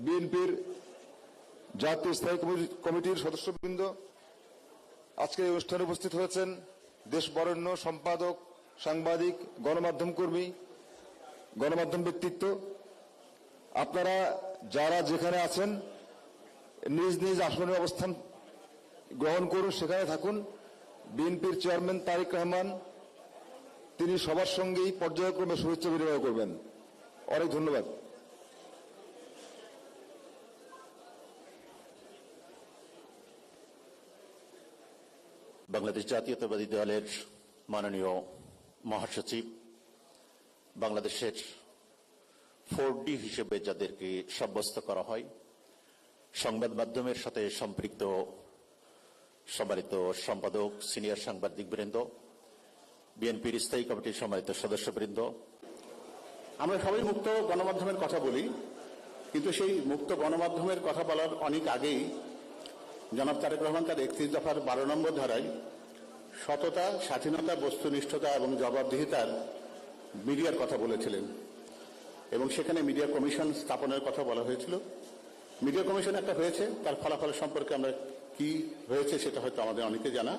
বিএনপির জাতীয় স্থায়ী কমি- কমিটির সদস্যবৃন্দ আজকে এই অনুষ্ঠানে উপস্থিত হয়েছেন দেশ বরেণ্য সম্পাদক, সাংবাদিক, গণমাধ্যম কর্মী, গণমাধ্যম ব্যক্তিত্ব। আপনারা যারা যেখানে আছেন, নিজ নিজ আসনের অবস্থান গ্রহণ করুন, সেখানে থাকুন। বিএনপির চেয়ারম্যান তারিক রহমান, তিনি সবার সঙ্গেই পর্যায়ক্রমে শুভেচ্ছা বিনিময় করবেন। অনেক ধন্যবাদ। বাংলাদেশ জাতীয়তাবাদী দলের মাননীয় মহাসচিব, বাংলাদেশের ফোর ডি হিসেবে যাদেরকে সাব্যস্ত করা হয়, সংবাদ মাধ্যমের সাথে সম্পৃক্ত সম্মানিত সম্পাদক, সিনিয়র সাংবাদিকবৃন্দ বিএনপির স্থায়ী কমিটির সম্মানিত সদস্যবৃন্দ। আমরা সবাই মুক্ত গণমাধ্যমের কথা বলি, কিন্তু সেই মুক্ত গণমাধ্যমের কথা বলার অনেক আগেই জনাব তারেক রহমান তার একত্রিশ দফার বারো নম্বর ধারায় সততা, স্বাধীনতা, বস্তুনিষ্ঠতা এবং জবাবদিহিতার মিডিয়ার কথা বলেছিলেন। এবং সেখানে মিডিয়া কমিশন স্থাপনের কথা বলা হয়েছিল। মিডিয়া কমিশন একটা হয়েছে, তার ফলাফল সম্পর্কে আমরা কি হয়েছে সেটা হয়তো আমাদের অনেকে জানা।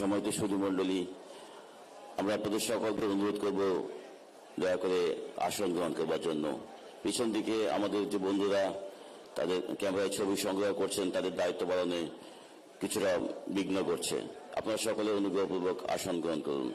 সময়ত সুধী মণ্ডলী, আমরা আপনাদের সকলকে অনুরোধ করব, দয়া করে আসন গ্রহণ করবার জন্য। পিছন দিকে আমাদের যে বন্ধুরা, তাদের ক্যামেরায় ছবি সংগ্রহ করছেন, তাদের দায়িত্ব পালনে কিছুটা বিঘ্ন করছে। আপনারা সকলে অনুগ্রহপূর্বক আসন গ্রহণ করুন।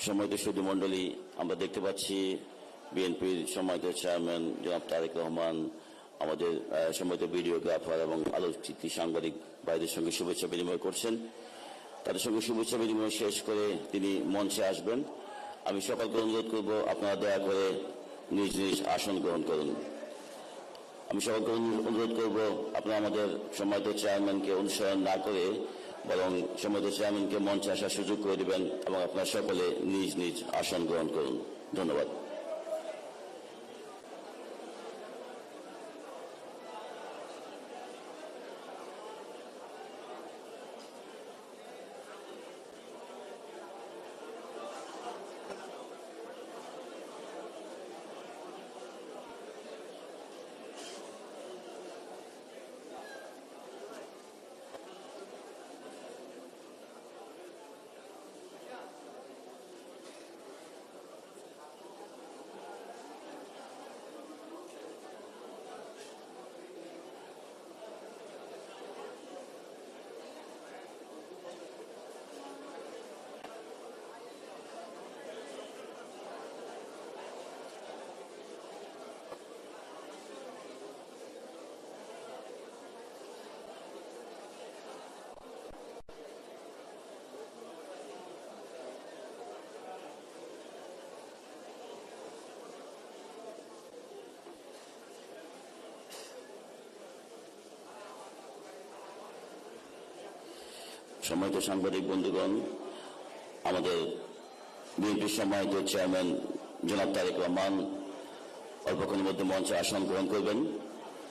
সম্মানিত সুধী মণ্ডলী আমরা দেখতে পাচ্ছি বিএনপির সম্মানিত চেয়ারম্যান জনাব তারেক রহমান, আমাদের সম্মানিত ভিডিওগ্রাফার এবং আলোকচিত্রী সাংবাদিক ভাইদের সঙ্গে শুভেচ্ছা বিনিময় করছেন। তাদের সঙ্গে শুভেচ্ছা বিনিময় শেষ করে তিনি মঞ্চে আসবেন। আমি সকলকে অনুরোধ করব, আপনারা দয়া করে নিজ নিজ আসন গ্রহণ করুন। আমি সকলকে অনু- অনুরোধ করব, আপনারা আমাদের সম্মানিত চেয়ারম্যানকে অনুসরণ না করে বরং সম্মানিত চেয়ারম্যানকে মঞ্চে আসার সুযোগ করে দেবেন এবং আপনার সকলে নিজ নিজ আসন গ্রহণ করুন। ধন্যবাদ। সম্মানিত সাংবাদিক বন্ধুগণ, আমাদের বিএনপির সম্মানিত চেয়ারম্যান জনাব তারেক রহমান অল্পক্ষণের মধ্যে মঞ্চে আসন গ্রহণ করবেন।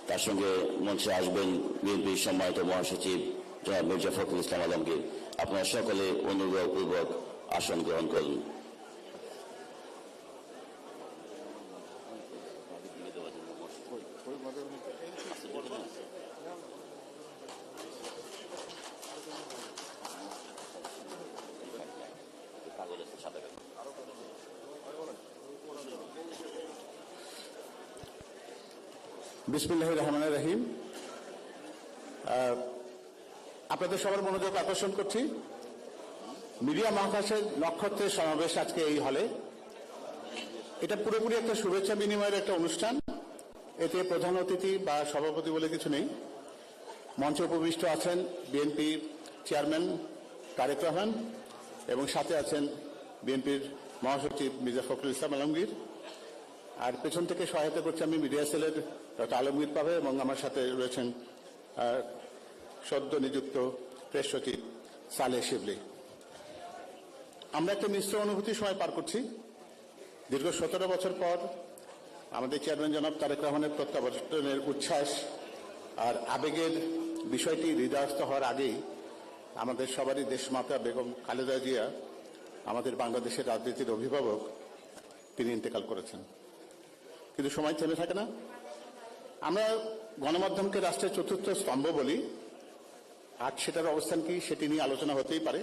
তার সঙ্গে মঞ্চে আসবেন বিএনপির সম্মানিত মহাসচিব জনাব মির্জা ফখরুল ইসলাম আলমগীর। আপনারা সকলে অনুগ্রহপূর্বক আসন গ্রহণ করুন। বিসমুল্লাহ রহমান রহিম। আপনাদের সবার মনোযোগ আকর্ষণ করছি। মিডিয়া মহাকাশের নক্ষত্রের সমাবেশ আজকে এই হলে। এটা পুরোপুরি একটা শুভেচ্ছা বিনিময়ের একটা অনুষ্ঠান। এতে প্রধান অতিথি বা সভাপতি বলে কিছু নেই। মঞ্চে উপবিষ্ট আছেন বিএনপি চেয়ারম্যান তারেক রহমান এবং সাথে আছেন বিএনপির মহাসচিব মির্জা ফখরুল ইসলাম আলমগীর। আর পেছন থেকে সহায়তা করছে আমি মিডিয়া সেলের ডক্টর আলমগীর পাবে এবং আমার সাথে রয়েছেন সদ্য নিযুক্ত প্রেস সচিব সালেহ শিবলি। আমরা একটা মিশ্র অনুভূতির সময় পার করছি। দীর্ঘ সতেরো বছর পর আমাদের চেয়ারম্যান জনাব তারেক রহমানের প্রত্যাবর্তনের উচ্ছ্বাস আর আবেগের বিষয়টি হৃদয়স্থ হওয়ার আগেই আমাদের সবারই দেশমাতা বেগম খালেদা জিয়া, আমাদের বাংলাদেশের রাজনীতির অভিভাবক, তিনি ইন্তেকাল করেছেন। কিন্তু সময় থেমে থাকে না। আমরা গণমাধ্যমকে রাষ্ট্রের চতুর্থ স্তম্ভ বলি। আজ সেটার অবস্থান কি সেটি নিয়ে আলোচনা হতেই পারে।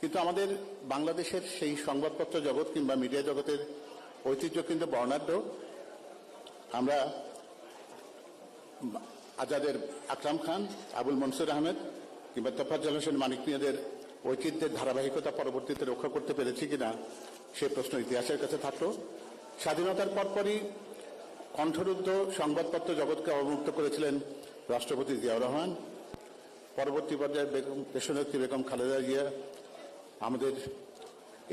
কিন্তু আমাদের বাংলাদেশের সেই সংবাদপত্র জগৎ কিংবা মিডিয়া জগতের ঐতিহ্য কিন্তু বর্ণাঢ্য। আমরা আজাদের আকরাম খান, আবুল মনসুর আহমেদ কিংবা তোফাজ্জল হোসেন মানিক মিয়াদের ঐতিহ্যের ধারাবাহিকতা পরবর্তীতে রক্ষা করতে পেরেছি কিনা সে প্রশ্ন ইতিহাসের কাছে থাকল। স্বাধীনতার পরপরই কণ্ঠরুদ্ধ সংবাদপত্র জগৎকে অবমুক্ত করেছিলেন রাষ্ট্রপতি জিয়াউর রহমান। পরবর্তী পর্যায়ে বেগম দেশনেত্রী বেগম খালেদা জিয়া, আমাদের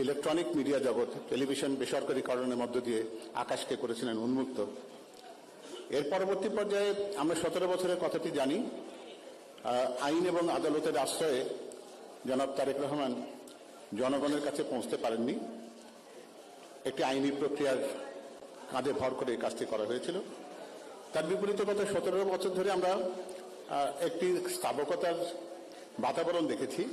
ইলেকট্রনিক মিডিয়া জগৎ টেলিভিশন বেসরকারীকরণের মধ্য দিয়ে আকাশকে করেছিলেন উন্মুক্ত। এর পরবর্তী পর্যায়ে আমরা সতেরো বছরের কথাটি জানি। আইন এবং আদালতের আশ্রয়ে জনাব তারেক রহমান জনগণের কাছে পৌঁছতে পারেননি। একটি আইনি প্রক্রিয়ার কাঁধে ভর করে এই কাজটি করা হয়েছিল। তার বিপরীতে গত সতেরো বছর ধরে আমরা একটি স্থাবকতার বাতাবরণ দেখেছি।